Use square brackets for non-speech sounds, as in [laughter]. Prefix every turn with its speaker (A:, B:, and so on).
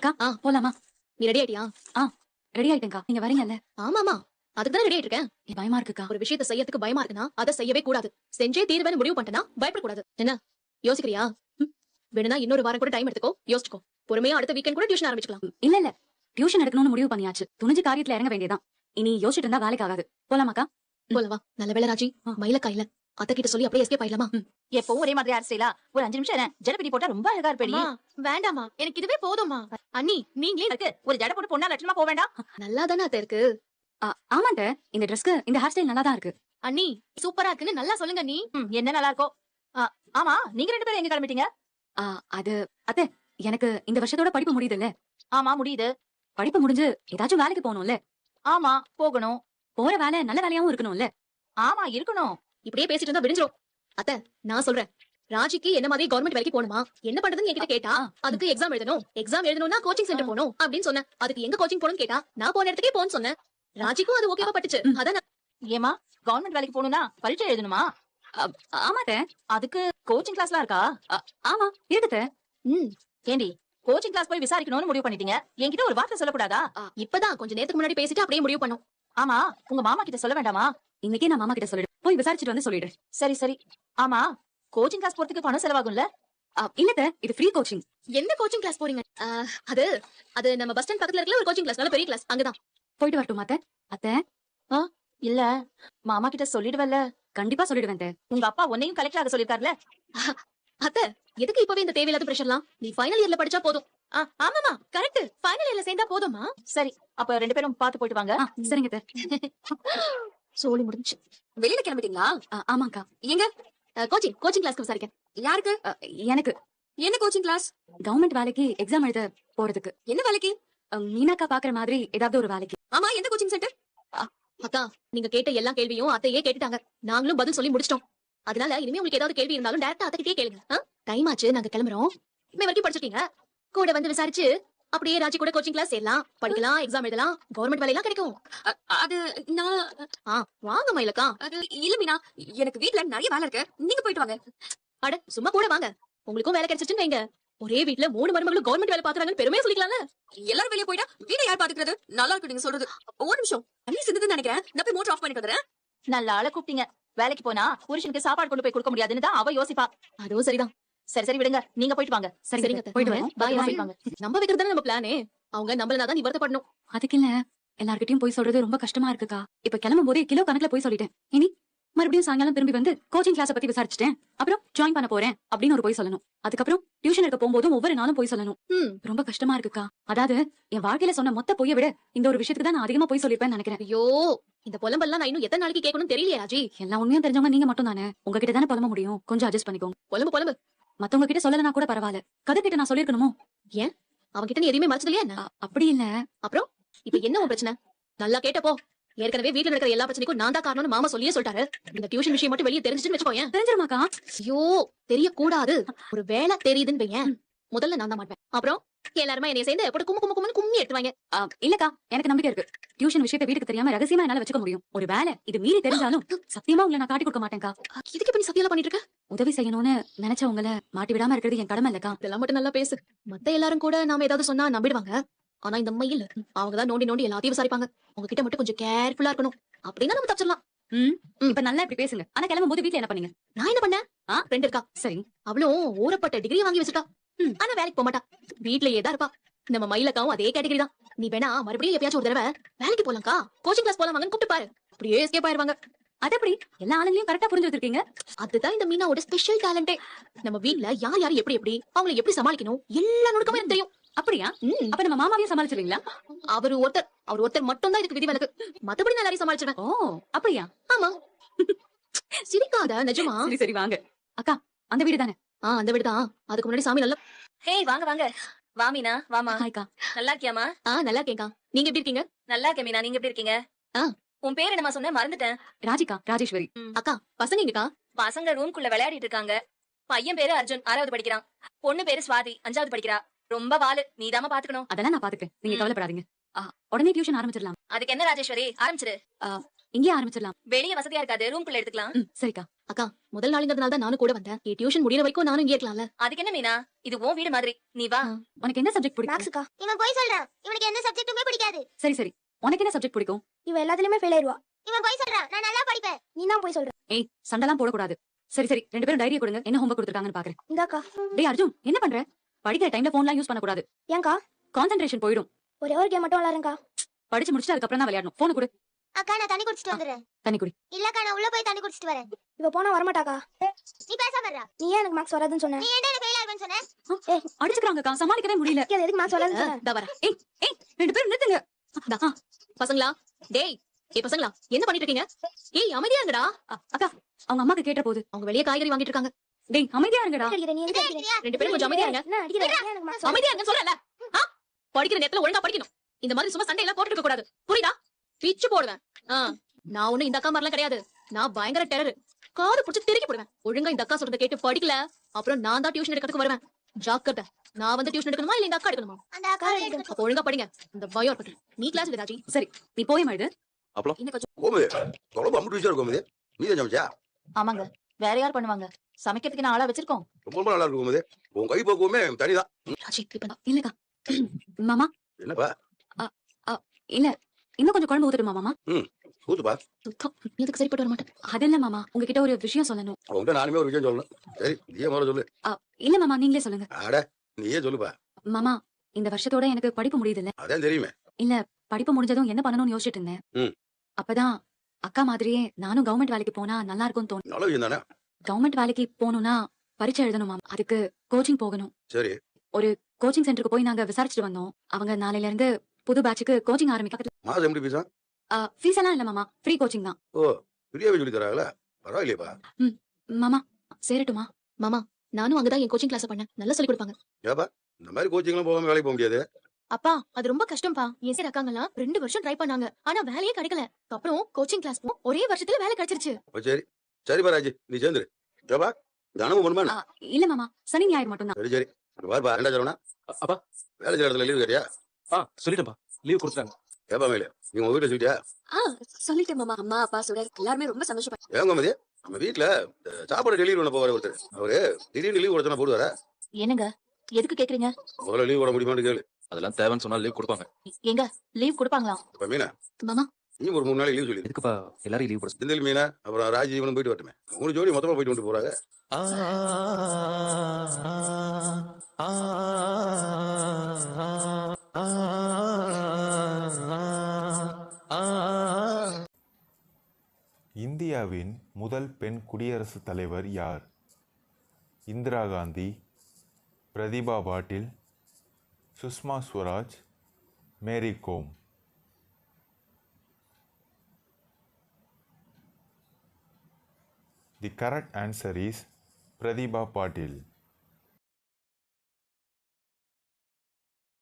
A: அக்கா ஆ. போலாமா?
B: நீ ரெடி ஆயிட்டியா?
A: ரெடி ஆயிட்டேன்க்கா. நீங்க வரீங்கல்ல?
B: ஆமாமா அதுக்கு தான் ரெடி ஆயிட்டு இருக்கேன்.
A: ஏ, பயமா இருக்குக்கா.
B: ஒரு விஷயத்தை செய்யறதுக்கு பயமா இருக்குன்னா அதை செய்யவே கூடாது. செஞ்சே தீர்வேன்னு முடிவு பண்ணிட்டனா பயப்படக்கூடாது. என்ன? யோசிக்கிறியா? வேணும்னா இன்னொரு வாரம் கூட டைம் எடுத்துக்கோ. யோசிச்சுக்கோ. பொறுமையா அடுத்த வீக்கெண்ட் கூட டியூஷன் ஆரம்பிச்சுக்கலாம்.
A: இல்ல இல்ல. டியூஷன் எடுக்கணும்னு முடிவு பண்ணியாச்சு. துணிஞ்சு காரியத்துல இறங்க வேண்டியதான் இனி யோசிச்சுட்டு இருந்தா வேலைக்கு ஆகாது போலாமாக்கா
B: போலவா. நல்ல வேலை ராஜி. மயிலக்கா இல்ல அத்தை கிட்ட சொல்லி அப்படியே எஸ்கேப் ஆயிடலாமா?
C: எப்பவும் ஒரே மாதிரி ஹேர் ஸ்டைலா ஒரு அஞ்சு நிமிஷம் என்ன? ஜட பிடி போட்டா ரொம்ப அழகா இருப்பேடி.
B: வேண்டாமா எனக்கு இதுவே போதும்மா. அண்ணி நீங்களே
C: இருக்கு. ஒரு ஜட போட்டு பொண்ணா லட்சணமா போக வேண்டாம்.
B: நல்லா தானே அத்தை இருக்கு.
A: ஆமாண்ட. இந்த ட்ரெஸ்க்கு இந்த ஹேர் ஸ்டைல் நல்லா தான் இருக்கு.
B: அண்ணி சூப்பரா இருக்குன்னு நல்லா சொல்லுங்க நீ
C: என்ன நல்லா இருக்கோ? ஆ, ஆமா நீங்க ரெண்டு பேரும் எங்க கிளம்பிட்டீங்க?
A: அது அத்தை எனக்கு இந்த வருஷத்தோட படிப்பு முடியுதுல்ல.
C: ஆமா முடியுது.
A: படிப்பு முடிஞ்சு ஏதாச்சும் வேலைக்கு போகணும்ல.
C: ஆமா போகணும்.
A: போற வேலை நல்ல வேலையாவும் இருக்கணும்ல.
C: ஆமா இருக்கணும்.
B: இப்படியே பேசிட்டு இருந்தா விடிஞ்சிரும். அத்தை நான் சொல்றேன். ராஜிக்கு என்ன மாதிரி கவர்மெண்ட் வேலைக்கு போகணுமா? என்ன பண்றதுன்னு என்கிட்ட கேட்டா அதுக்கு எக்ஸாம் எழுதணும் எக்ஸாம் எழுதணும்னா கோச்சிங் சென்டர் போகணும் அப்படின்னு சொன்னேன். அதுக்கு எங்க கோச்சிங் போகணும்னு கேட்டா நான் போன இடத்துக்கே போன்னு சொன்னேன். ராஜிக்கும் அது ஓகேவா பட்டுச்சு. அதான்
C: ஏமா கவர்மெண்ட் வேலைக்கு போகணும்னா பரீட்சை எழுதணுமா?
A: ஆமாட்ட
C: அதுக்கு கோச்சிங் கிளாஸ்லாம் இருக்கா?
A: ஆமா. இருக்குத
B: ம்,
C: ஏண்டி கோச்சிங் கிளாஸ் போய் விசாரிக்கணும்னு முடிவு பண்ணிட்டீங்க? என்கிட்ட ஒரு வார்த்தை சொல்லக்கூடாதா?
B: இப்பதான் கொஞ்ச நேரத்துக்கு முன்னாடி பேசிட்டு அப்படியே முடிவு பண்ணோம்.
C: ஆமா உங்க மாமா கிட்ட சொல்ல வேண்டாமா?
A: இன்னைக்கே நான் மாமா கிட்ட சொல்லிடு போய் விசாரிச்சுட்டு வந்து சொல்லிடு.
C: சரி சரி. ஆமா கோச்சிங் கிளாஸ் போறதுக்கு பணம் செலவாகும்ல.
A: இல்லத்த இது ஃப்ரீ கோச்சிங்
B: எந்த கோச்சிங் கிளாஸ் போறீங்க? அது அது நம்ம பஸ் ஸ்டாண்ட் பக்கத்துல இருக்கிற ஒரு கோச்சிங் கிளாஸ் நல்ல பெரிய கிளாஸ் அங்கதான்.
A: போயிட்டு வரட்டும் அத்தை? அத்தை?
C: இல்ல. மாமா கிட்ட சொல்லிடுவல்ல
A: கண்டிப்பா சொல்லிடுவேன்.
C: உங்க அப்பா உன்னையும் கலெக்டர் ஆக சொல்லிருக்காருல
B: அத்தை எதுக்கு இப்பவே இந்த தேவையில்லாத பிரஷர்லாம் நீ ஃபைனல் இயர்ல படிச்சா போதும். ஆமாமா கரெக்ட் ஃபைனல் இயர்ல சேர்ந்தா போதுமா
C: சரி அப்ப ரெண்டு பேரும் பாத்து போயிட்டு வாங்க.
A: சரிங்க [laughs]
B: சோழி முடிஞ்சு
A: வெளியில கிளம்பிட்டீங்களா? ஆமாக்கா எங்க?
B: கோச்சிங் கோச்சிங் கிளாஸ்க்கு விசாரிக்க
A: யாருக்கு? எனக்கு. என்ன கோச்சிங் கிளாஸ் கவர்மெண்ட் வேலைக்கு எக்ஸாம் எழுத போறதுக்கு. என்ன வேலைக்கு? மீனாக்கா பாக்குற மாதிரி ஏதாவது ஒரு வேலைக்கு. ஆமா எந்த கோச்சிங் சென்டர்
B: அக்கா நீங்க கேட்ட எல்லா கேள்வியும் அத்தையே கேட்டுட்டாங்க. நாங்களும் பதில் சொல்லி முடிச்சிட்டோம். அதனால இனிமே உங்களுக்கு ஏதாவது கேள்வி இருந்தாலும் டேரக்டா அத்தைக்கிட்டே கேளுங்க. டைம் ஆச்சு நாங்க கிளம்புறோம். இனிமே வரைக்கும் படிச்சிட்டீங்க கூட வந்து விசாரிச்சு அப்படியே ராஜி கூட கோச்சிங் கிளாஸ் சேரலாம் படிக்கலாம் எக்ஸாம் எழுதலாம். கவர்மெண்ட் வேலையெல்லாம் கிடைக்கும்.
A: அது நான்
B: ஆ வாங்க மயிலக்கா.
A: அது இல்ல மீனா எனக்கு வீட்ல நிறைய வேலை இருக்கு. நீங்க போயிட்டு வாங்க.
B: அட சும்மா கூட வாங்க. உங்களுக்கும் வேலை கிடைச்சிச்சுன்னு வைங்க. ஒரே வீட்ல மூணு மருமகளும் கவர்மெண்ட் வேலை பாக்குறாங்கன்னு பெருமையா சொல்லிக்கலாம்ல?
A: எல்லாரும் வெளிய போயிட்டா வீட்டை யார் பாத்துக்கிறது? நல்லா இருக்கு நீங்க சொல்றது. ஒரு நிமிஷம். தண்ணி சிந்துதுன்னு நினைக்கிறேன். நான் போய் மோட்டர் ஆஃப் பண்ணிட்டு வந்துறேன்
C: நல்ல ஆளை கூப்பிட்டீங்க. வேலைக்கு போனா புருஷனுக்கு சாப்பாடு கொண்டு போய் கொடுக்க முடியாதுன்னு தான் அவ யோசிப்பா.
B: அதுவும் சரிதான்.
C: சரி சரி விடுங்க. நீங்க போயிட்டு வாங்க.
A: சரிங்க
B: சரிங்க
A: போயிட்டு
C: வாங்க.
B: நம்ப வைக்கிறது நம்ம பிளானே அவங்க நம்மளதான் நீ வருத்தப்படணும்
A: அதுக்கு இல்ல. எல்லார்கிட்டயும் போய் சொல்றது ரொம்ப கஷ்டமா இருக்குக்கா. இப்ப கிளம்பும் போதே கிலோ கணக்குல போய் சொல்லிட்டேன். இனி மறுபடியும் சாயங்காலம் திரும்பி வந்து கோச்சிங் கிளாஸ் பத்தி விசாரிச்சுட்டேன். அப்புறம் ஜாயின் பண்ண போறேன் அப்படின்னு ஒரு போய் சொல்லணும். அதுக்கப்புறம் டியூஷன் எடுக்க போகும்போதும் ஒவ்வொரு நாளும் போய் சொல்லணும். ரொம்ப கஷ்டமா இருக்குக்கா. அதாவது என் வாழ்க்கையில சொன்ன மொத்த பொய்யை விட இந்த ஒரு விஷயத்துக்கு தான் நான் அதிகமா போய் சொல்லிருப்பேன்னு நினைக்கிறேன்.
B: ஐயோ இந்த புலம்பெல்லாம் நான் இன்னும் எத்தனை நாளைக்கு கேட்கணும் தெரியலையே ராஜி.
A: எல்லா உண்மையும் தெரிஞ்சவங்க நீங்க மட்டும் தானே உங்ககிட்ட தானே புலம்ப முடியும்? கொஞ்சம் அட்ஜஸ்ட் பண்ணிக்கோங்க.
B: புலம்பு புலம்பு.
A: மத்தவங்க கிட்ட சொல்லலனா கூட பரவாயில்ல. கதை கிட்ட நான் சொல்லிருக்கணுமோ
B: அவன்கிட்ட நீ எதுவுமே மறைச்சது இல்லையா என்ன?
A: அ- அப்படி இல்ல.
B: அப்புறம்? இப்ப என்ன உன் பிரச்சனை? நல்லா கேட்டப்போ ஏற்கனவே வீட்டுல நடக்கிற எல்லா பிரச்சனைக்கும் நான் தான் காரணம்னு மாமா சொல்லியே சொல்லிட்டாரு. இந்த டியூஷன் விஷயம் மட்டும் வெளியே தெரிஞ்சுன்னு வச்சுக்கோயேன்.
A: தெரிஞ்சிருமாக்கா?
B: ஐயோ தெரியக்கூடாது. ஒரு வேலை தெரியுதுன்னு வையேன். முதல்ல நான் தான் மாட்டேன் அப்புறம் எல்லாருமே என்னைய சேர்ந்து எப்படி கும்மு கும்மு கும்முன்னு கும்மி எடுத்துவாங்க.
A: இல்லக்கா எனக்கு நம்பிக்கை இருக்கு. டியூஷன் விஷயத்தை வீட்டுக்கு தெரியாம ரகசியமா என்னால வச்சுக்க முடியும். ஒரு வேலை இது மீறி தெரிஞ்சாலும் சத்தியமா உங்களை நான் காட்டி கொடுக்க மாட்டேன்க்கா.
B: இதுக்கு நீ சத்தியெல்லாம் பண்ணிட்டு இருக்க?
A: உதவி செய்யணும்னு நினைச்சவங்கள மாட்டி விடாம இருக்கிறது என் கடமை இல்லக்கா.
B: இதெல்லாம் மட்டும் நல்லா பேசு. மத்த எல்லாரும் கூட நாம ஏதாவது சொன்னா நம்பிடுவாங்க. ஆனா இந்த மயில் அவங்க தான் நோண்டி நோண்டி எல்லாத்தையும் விசாரிப்பாங்க. உங்ககிட்ட மட்டும் கொஞ்சம் கேர்ஃபுல்லா இருக்கணும். அப்படின்னா நம்ம தப்பிச்சிடலாம்.
A: ம். இப்ப நல்லா இப்படி பேசுங்க. ஆனா கிளம்பும் போது வீட்டுல என்ன பண்ணீங்க?
B: நான் என்ன பண்ணேன்?
A: ஆ?
B: ஃப்ரெண்ட் இருக்கா?
A: சரி
B: அவளும் ஊறப்பட்ட டிகிரி வாங்கி வச்சுட்டா
A: ம்.
B: ஆனா வேலைக்கு போக மாட்டா. வீட்லயே தான் இருப்பா. நம்ம மயிலக்காவும் அதே கேட்டகரி தான். நீ வேணா மறுபடியும் எப்பயாச்சும் ஒரு தடவை வேலைக்கு போலாம்க்கா. கோச்சிங் கிளாஸ் போலாம் வாங்கன்னு கூப்பிட்டு பாரு. அப்படியே எஸ்கேப் ஆயிருவாங்க.
A: அது எப்படி? எல்லா ஆளுங்களையும் கரெக்டா புரிஞ்சு வச்சிருக்கீங்க?
B: அதுதான் இந்த மீனாவோட ஸ்பெஷல் டேலண்டே நம்ம வீட்ல யார் யார் எப்படி எப்படி அவங்களை எப்படி சமாளிக்கணும் எல்லா நுணுக்கமும் எனக்கு தெரியும்.
A: அப்படியா. அப்ப நம்ம மாமாவையும் சமாளிச்சிருவீங்களா?
B: அவரு ஒருத்தர் அவர் ஒருத்தர் மட்டும் தான் இதுக்கு விதிவிலக்கு. மத்தபடி நான் எல்லாரையும் சமாளிச்சிடுவேன்
A: ஓ அப்படியா?
B: ஆமா. சிரிக்காத நிஜமா?
A: சரி சரி வாங்க. அக்கா அந்த வீடு தானே?
B: ஆ அந்த வீடு தான். அதுக்கு முன்னாடி சாமி நல்லா
C: ஹே வாங்க வாங்க. வா மீனா. வாமா
A: ஹாய்க்கா
C: நல்லா இருக்கியாமா
B: ஆ நல்லா இருக்கேன்க்கா. நீங்க எப்படி இருக்கீங்க?
C: நல்லா இருக்கேன் மீனா. நீங்க எப்படி இருக்கீங்க?
B: ஆ.
C: உன் பேர் என்னமா சொன்ன மறந்துட்டேன்.
A: ராஜிகா ராஜேஸ்வரி.
B: அக்கா பசங்க எங்கக்கா?
C: பசங்க ரூம்குள்ள விளையாடிட்டு இருக்காங்க. பையன் பேரு அர்ஜுன் ஆறாவது படிக்கிறான். பொண்ணு பேரு சுவாதி அஞ்சாவது படிக்கிறா. ரொம்ப வாலு. நீதாம்மா பாத்துக்கணும்.
A: அதெல்லாம் நான் பாத்துக்கிறேன். நீங்க. கவலைப்படாதீங்க. உடனே டியூஷன் ஆரம்பிச்சிடலாம்.
C: அதுக்கு என்ன ராஜேஸ்வரி? ஆரம்பிச்சிரு.
A: இங்கேயே ஆரம்பிச்சிடலாம்.
C: வெளிய வசதியா இருக்காது. ரூம்குள்ள எடுத்துக்கலாம்.
A: சரிக்கா.
B: அக்கா முதல் நாளுங்கிறதுனால தான் நானும் கூட வந்தேன். என் டியூஷன் முடியற வரைக்கும் நானும் இங்கே இருக்கலாம்ல.
C: அதுக்கு என்ன மீனா? இது உன் வீடு மாதிரி. நீ வா.
A: உனக்கு என்ன சப்ஜெக்ட் பிடிக்கும்?
B: மேக்ஸுக்கா
D: இவன் போய் சொல்றான். இவனுக்கு எந்த சப்ஜெக்ட்டுமே பிடிக்காது.
A: சரி சரி. உனக்கு என்ன சப்ஜெக்ட் பிடிக்கும்?
D: இவ எல்லாத்துலயுமே ஃபெயில் ஆயிருவா இவன் போய் சொல்றான். நான் நல்லா படிப்பேன். நீ தான் போய் சொல்ற.
A: ஏய் சண்டெல்லாம் போடக்கூடாது. சரி சரி. ரெண்டு பேரும் டைரியை கொடுங்க. என்ன ஹோம்ஒர்க் கொடுத்துருக்காங்கன்னு பாக்குறேன்.
D: இந்தாக்கா.
A: டேய் அர்ஜுன் என்ன பண்ற? படிக்கிற டைம்ல போன்லாம் யூஸ் பண்ணக்கூடாது.
D: ஏன்க்கா
A: கான்சென்ட்ரேஷன் போயிடும்.
D: ஒரே ஒரு கேம் மட்டும் விளாடுறேன்க்கா
A: படிச்சு முடிச்சுட்டு அதுக்கப்புறம் தான் விளையாடணும் போன கொடு.
D: அக்கா நான் தண்ணி குடிச்சிட்டு வந்துடுறேன்.
A: தண்ணி குடி.
D: இல்லக்கா நான் உள்ள போய் தண்ணி குடிச்சிட்டு வரேன். இவ போனா வரமாட்டாக்கா. நீ பேசாம இருடா நீ ஏன் எனக்கு மார்க்ஸ் வராதுன்னு சொன்ன. நீ ஏன் எனக்கு ஃபெயில் ஆயிருவேன்னு சொன்ன?
A: அடிச்சுக்கிறாங்கக்கா. சமாளிக்கவே முடியல.
D: எதுக்கு மார்க்ஸ் வராதுன்னு சொன்ன?
B: இதா வரேன்
A: ஏய் ஏய் ரெண்டு பேரும் நிறுத்துங்க.
B: பசங்களா? டேய் ஏய் பசங்களா என்ன பண்ணிட்டு இருக்கீங்க? ஏய் அமைதியா இருங்கடா.
A: அக்கா அவங்க அம்மாக்கு கேட்ட போகுது
B: அவங்க வெளியே காய்கறி வாங்கிட்டு இருக்காங்க.
A: டேய் அமைதியா இருங்கடா.
B: ரெண்டு பேரும் கொஞ்சம் அமைதியா இருங்க. அமைதியா இருங்கன்னு சொல்றல படிக்கிற நேரத்துல ஒழுங்கா படிக்கணும். இந்த மாதிரி சும்மா சண்டை எல்லாம் போட்டுட்டு இருக்க கூடாது. புரியுதா? பிச்சு போடுவேன். ஆ, நான் ஒண்ணு இந்த அக்கா மாதிரிலாம் கிடையாது. நான் பயங்கர டெரர் காது புடிச்சு திருக்கி போடுவேன். ஒழுங்கா இந்த அக்கா சொல்றத கேட்டு படிக்கல. அப்புறம் நான் தான் டியூஷன் எடுக்கிறதுக்கு வருவேன். ஜாக்கிரதை. நான் வந்து டியூஷன் எடுக்கணுமா? இல்ல இந்த அக்கா எடுக்கணுமா? அப்ப ஒழுங்கா படிங்க. இந்த பயம் இருக்கட்டும் நீ கிளாஸ் விதாஜி
A: சரி நீ போய் எழுது
E: அப்புறம்?
A: இன்னும் கொஞ்சம்
E: கோமதி குழம்பு அம்பட்டு விஷயம் இருக்கும் கோமதி? நீ தான் சமைச்சா
C: ஆமாங்க. வேற யார் பண்ணுவாங்க? சமைக்கிறதுக்கு நான் ஆளா வச்சிருக்கோம்.
E: ரொம்ப ரொம்ப நல்லா இருக்கும் கோமதி உன் கை பக்குவமே தனிதான்.
B: ராஜி இப்ப
A: இல்லக்கா மாமா.
E: என்னப்பா?
A: இல்ல. இன்னும் கொஞ்சம் குழம்பு ஊத்துட்டுமா மாமா?
E: ஊத்துப்பா.
B: நீ அதுக்கு சரிப்பட்டு வர மாட்டேன்
A: அது இல்ல மாமா? உங்ககிட்ட ஒரு விஷயம் சொல்லணும்.
E: உன்கிட்ட நானுமே ஒரு விஷயம் சொல்லணும். சரி நீயே முதல்ல சொல்லு.
A: இல்ல மாமா நீங்களே சொல்லுங்க.
E: அட நீயே சொல்லுப்பா.
A: மாமா இந்த வருஷத்தோட எனக்கு படிப்பு முடியுது இல்ல
E: அதான் தெரியுமே.
A: இல்ல படிப்பு முடிஞ்சதும் என்ன பண்ணணும்னு யோசிச்சுட்டு இருந்தேன். அப்பதான் அக்கா மாதிரியே நானும் கவர்மெண்ட் வேலைக்கு போனா நல்லா இருக்கும்னு தோணும் கவர்மெண்ட் வேலைக்கு போகணும்னா பரீட்சை எழுதணும்? மாமா அதுக்கு கோச்சிங் போகணும்.
E: சரி.
A: கோச்சிங் சென்டருக்கு போய் நாங்க விசாரிச்சுட்டு வந்தோம். அவங்க நாளையில இருந்து புது பேட்சுக்கு கோச்சிங் ஆரம்பிக்க
E: மாதம் எப்படி
A: ஃபீஸ் எல்லாம் இல்ல மாமா. ஃப்ரீ கோச்சிங் தான்.
E: ஃப்ரீயாவே சொல்லி தராங்களா? பரவாயில்லையப்பா.
A: மாமா சேரட்டுமா?
B: மாமா நானும் அங்கதான் என் கோச்சிங் கிளாஸ் பண்ணேன். நல்லா சொல்லி கொடுப்பாங்க.
E: ஏப்பா இந்த மாதிரி கோச்சிங்லாம் போகாம வேலைக்கு போக முடியாது.
B: அப்பா அது ரொம்ப கஷ்டம்ப்பா. என் சரி அக்காங்கலாம் ரெண்டு வருஷம் ட்ரை பண்ணாங்க. ஆனா வேலையே கிடைக்கல. அப்புறம் கோச்சிங் கிளாஸ் போ ஒரே வருஷத்துல வேலை கிடைச்சிருச்சு.
E: அப்ப சரி. சரிப்பா ராஜி நீ சேர்ந்துரு. பண்ணுமா என்ன?
A: ஆ, இல்ல மாமா. சனி ஞாயிறு மட்டும் தான்
E: சரி. சரி பாருப்பா என்ன சொல்லணும்
F: அப்பா.
E: வேலை செய்யற இடத்துல லீவு கேட்டியா?
F: ஆ சொல்லிட்டேன்ப்பா. லீவ் கொடுத்துட்டாங்க.
E: ஏப்பா மேலே நீ உங்க வீட்டுல சொல்லிட்டியா?
A: சொல்லிட்டேன் மாமா. அம்மா அப்பா சுட எல்லாருமே ரொம்ப சந்தோஷப்பட்டாங்க.
E: ஏன் கோமதி நம்ம வீட்டுல இந்த சாப்பாடு டெலிவரி பண்ண போவாரு ஒருத்தர். அவரு திடீர்னு லீவ் கொடுத்தா போடுவாரா?
C: என்னங்க? எதுக்கு கேக்குறீங்க?
E: முதல்ல லீவ் போட முடியுமான்னு கேளு.
F: அதெல்லாம் தேவைன்னு சொன்னா லீவ் கொடுப்பாங்க
C: எங்க லீவ் கொடுப்பாங்களாம்
E: இப்ப மீனா
A: மாமா
E: நீ ஒரு மூணு நாளைக்கு லீவ் சொல்லி
F: எதுக்குப்பா எல்லாரையும் லீவ் போட.
E: செந்தில் மீனா அப்புறம் ராஜீவனும் போயிட்டு வரட்டுமே மூணு ஜோடி மொத்தமா போயிட்டு வந்து போறாங்க
F: ஆ, ஆ, ஆ, ஆ, ஆ.
G: இந்தியாவின் முதல் பெண் குடியரசுத் தலைவர் யார் Indira Gandhi Pratibha Patil Sushma Swaraj Mary Kom the correct answer is Pratibha Patil